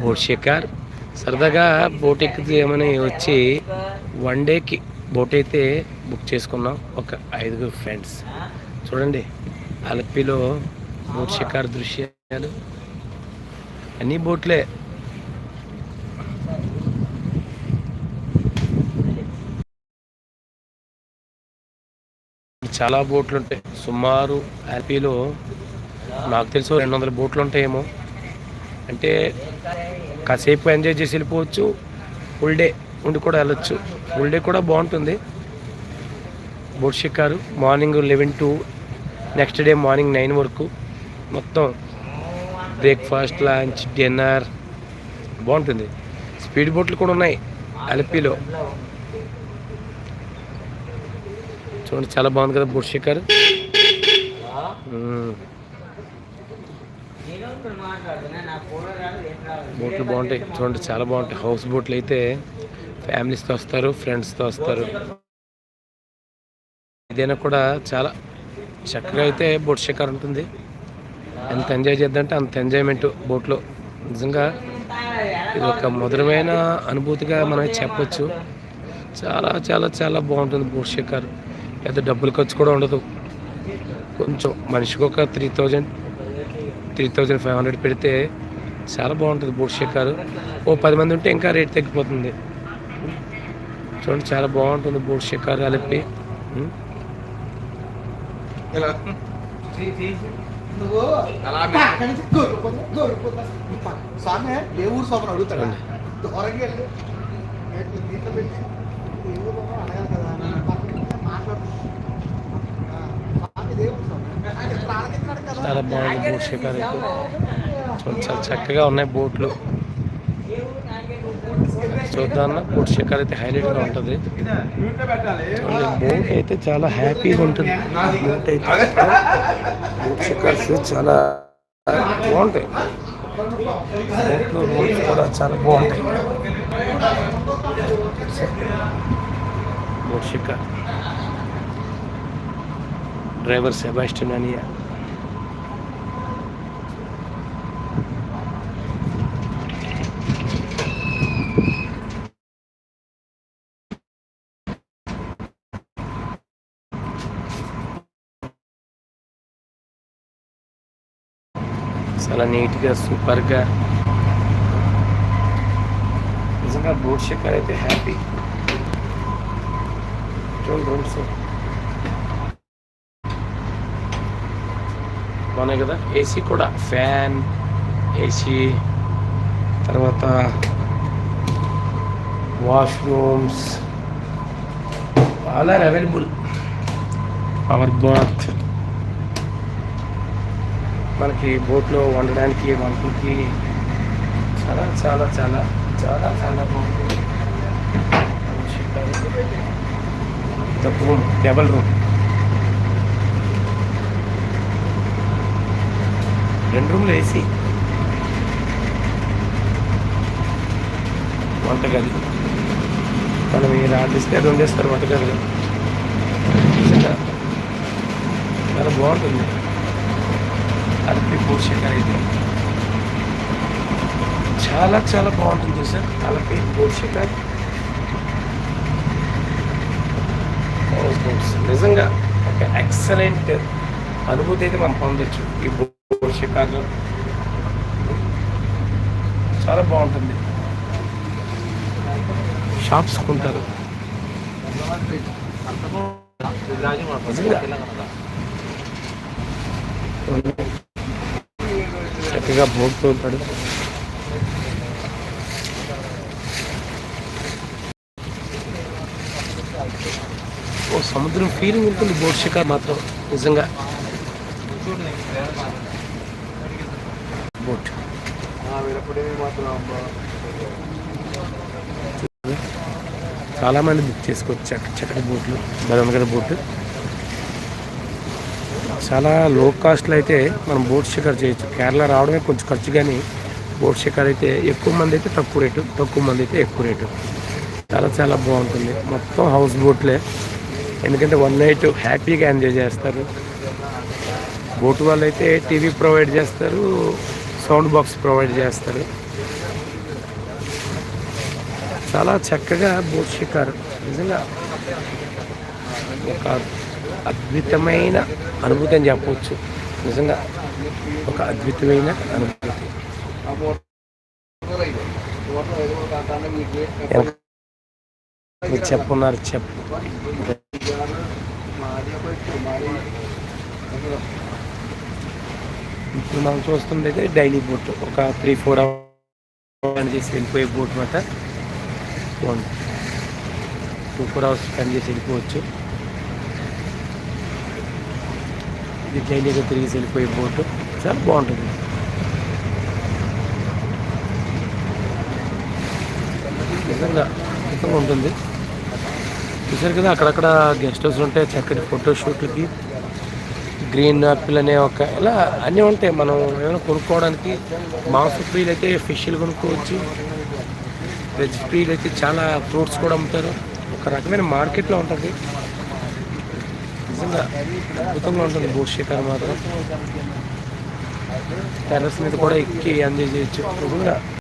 Boat షికార్. సరదాగా boat ఎక్కుదామని వచ్చి one డేకి బోట్ అయితే బుక్ చేసుకున్నాం ఒక ఐదుగురు ఫ్రెండ్స్. చూడండి అలపిలో బోట్ షికార్ దృశ్యాలు. అన్ని బోట్లే. చాలా బోట్లు ఉంటాయి సుమారు హ్యాపీలో నాకు తెలుసు రెండు వందల బోట్లు ఉంటాయేమో అంటే కాసేపు ఎంజాయ్ చేసి వెళ్ళిపోవచ్చు. ఫుల్ డే ఉండి కూడా వెళ్ళొచ్చు. ఫుల్ డే కూడా బాగుంటుంది. బోట్ షికారు morning eleven to next day morning nine వరకు మొత్తం బ్రేక్ఫాస్ట్ లంచ్ డిన్నర్ బాగుంటుంది. స్పీడ్ బోట్లు కూడా ఉన్నాయి అలపిలో చూడండి చాలా బాగుంది కదా బోట్ షికారు బోట్లు బాగుంటాయి. చూడండి చాలా బాగుంటాయి. హౌస్ బోట్లు అయితే ఫ్యామిలీస్తో వస్తారు ఫ్రెండ్స్తో వస్తారు. ఇదైనా కూడా చాలా చక్కగా అయితే బోట్ షికార్ ఉంటుంది. ఎంత ఎంజాయ్ చేద్దంటే అంత ఎంజాయ్మెంట్ బోట్లో. నిజంగా ఇది ఒక మధురమైన అనుభూతిగా మనం చెప్పొచ్చు. చాలా చాలా చాలా బాగుంటుంది బోట్ షికార్. పెద్ద డబ్బులు ఖర్చు కూడా ఉండదు. కొంచెం మనిషికి ఒక three thousand three thousand five hundred పెడితే చాలా బాగుంటుంది బోట్ షికారు. ఓ పది మంది ఉంటే ఇంకా రేట్ తగ్గిపోతుంది. చూడండి చాలా బాగుంటుంది బోట్ షికారు అలిపి? చాలా బాగుంది బోట్ షికార్ అయితే. చాలా చక్కగా ఉన్నాయి బోట్లు. చూద్దాం బోట్ షికార్ అయితే హైలైట్గా ఉంటుంది. బోట్ అయితే చాలా హ్యాపీగా ఉంటుంది. బోట్ అయితే బోట్ షికార్స్ చాలా బాగుంటాయి. బోట్లు రూల్స్ కూడా చాలా బాగుంటాయి. బోట్ షికార్. డ్రైవర్ సెబాస్టిన్ అనియా చాలా నీట్గా సూపర్గా నిజంగా బోట్ షికార్ అయితే హ్యాపీ చూడండి రూమ్స్ బాగున్నాయి కదా? ఏసీ కూడా. ఫ్యాన్ ఏసీ తర్వాత washrooms all are available. Power bath. మనకి బోట్లో వండడానికి వంటలకి చాలా చాలా చాలా చాలా చాలా బాగుంటుంది డబుల్ రూమ్. రెండు రూములు వేసి వంటగది. మనం ఈ రాడిస్తే అది వండేస్తారు వంటగదిలో చాలా బాగుంటుంది. అరపి పోషకాలు అయితే చాలా చాలా బాగుంటుంది సార్ అలపి పోషకాలు నిజంగా ఒక ఎక్సలెంట్ అనుభూతి అయితే మనం పొందొచ్చు. ఈ షికాగో చాలా బాగుంటుంది. షాప్స్ కొంటారు. చక్కగా భోగుతూ ఉంటాడు. ఓ సముద్రం ఫీలింగ్ ఉంటుంది బోట్ షికార్ మాత్రం నిజంగా. బోట్ చాలా మంది బుక్ చేసుకోవచ్చు చక్క చక్కటి బోట్లు కదా బోట్ చాలా లో కాస్ట్లో అయితే మనం బోట్ షికార్ చేయొచ్చు. కేరళ రావడమే కొంచెం ఖర్చు కానీ బోట్ షికార్ అయితే ఎక్కువ మంది అయితే తక్కువ రేటు తక్కువ మంది అయితే ఎక్కువ రేటు. చాలా చాలా బాగుంటుంది. మొత్తం హౌస్ బోట్లే ఎందుకంటే వన్ నైట్ హ్యాపీగా ఎంజాయ్ చేస్తారు. బోట్ వాళ్ళు అయితే టీవీ ప్రొవైడ్ చేస్తారు. సౌండ్ బాక్స్ ప్రొవైడ్ చేస్తారు చాలా చక్కగా బోట్ షికారు. నిజంగా ఒక అద్భుతమైన అనుభూతి అని చెప్పవచ్చు. నిజంగా ఒక అద్భుతమైన అనుభూతి. మీరు చెప్పున్నారు చెప్పు. ఇప్పుడు మనం చూస్తుంది అయితే డైలీ బోట్ ఒక త్రీ ఫోర్ అవర్స్ చేసి వెళ్ళిపోయే బోట్ మాట. టూ ఫోర్ అవర్స్ పని చేసి వెళ్ళిపోవచ్చు. ఇది డైలీగా తిరిగి వెళ్ళిపోయే బోటు చాలా బాగుంటుంది. నిజంగా అద్భుతంగా ఉంటుంది. చూసారు కదా అక్కడక్కడ గెస్ట్ హౌస్ ఉంటాయి. చక్కటి ఫోటోషూట్లకి గ్రీన్ యాపిల్ అనే ఒక ఇలా అన్నీ ఉంటాయి. మనం ఏమైనా కొనుక్కోవడానికి మాంస ఫ్రీలు అయితే ఫిష్లు కొనుక్కోవచ్చు. వెజ్ ఫ్రీలు అయితే చాలా ఫ్రూట్స్ కూడా అమ్ముతారు. ఒక రకమైన మార్కెట్లో ఉంటుంది. నిజంగా అద్భుతంగా ఉంటుంది. బోట్ మాత్రం. టెర్రస్ మీద కూడా ఎక్కి ఎంజాయ్ చేయొచ్చు. నిజంగా